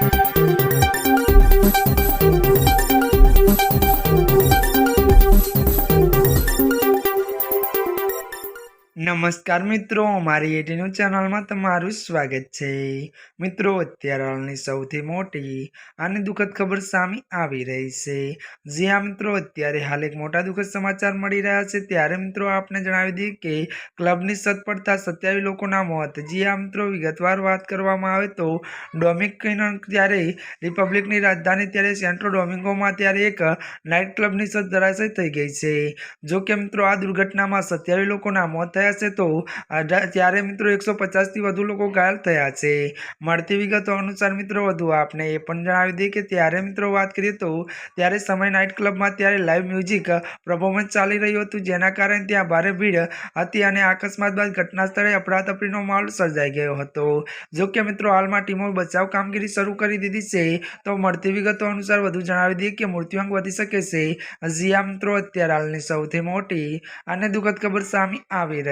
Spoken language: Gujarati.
Thank you. નમસ્કાર મિત્રો અમારી એટીનું ચેનલમાં તમારું સ્વાગત છે. મિત્રો, અત્યારે હાલની સૌથી મોટી અને દુઃખદ ખબર સામે આવી રહી છે. જી હા મિત્રો, અત્યારે હાલ એક મોટા દુઃખદ સમાચાર મળી રહ્યા છે. ત્યારે મિત્રો, આપને જણાવી દઈએ કે ક્લબની સત પડતા સત્યાવીસ લોકોના મોત. જી હા મિત્રો, વિગતવાર વાત કરવામાં આવે તો ડોમિકન ત્યારે રિપબ્લિકની રાજધાની ત્યારે સેન્ટ્રો ડોમિંગોમાં ત્યારે એક નાઇટ ક્લબની સત ધરાશય થઈ ગઈ છે. જો કે મિત્રો, આ દુર્ઘટનામાં સત્યાવીસ લોકોના મોત થયા છે તો ત્યારે મિત્રો એકસો પચાસથી વધુ લોકો ઘાયલ થયા છે. મળતી વિગતો અનુસાર મિત્રો વધુ આપને એ પણ જણાવી દઈએ કે ત્યારે મિત્રો વાત કરીએ તો ત્યારે સમય નાઇટ ક્લબમાં ત્યારે લાઈવ મ્યુઝિક પરફોર્મન્સ ચાલી રહ્યું હતું, જેના કારણે ત્યાં ભારે ભીડ હતી અને અકસ્માત બાદ ઘટના સ્થળે અફરાતફરીનો માહોલ સર્જાઈ ગયો હતો. જો કે મિત્રો હાલમાં ટીમો બચાવ કામગીરી શરૂ કરી દીધી છે, તો મળતી વિગતો અનુસાર વધુ જણાવી દઈએ કે મૃત્યુઆંક વધી શકે છે. જીયા મિત્રો અત્યારે હાલની સૌથી મોટી અને દુઃખદ ખબર સામે આવી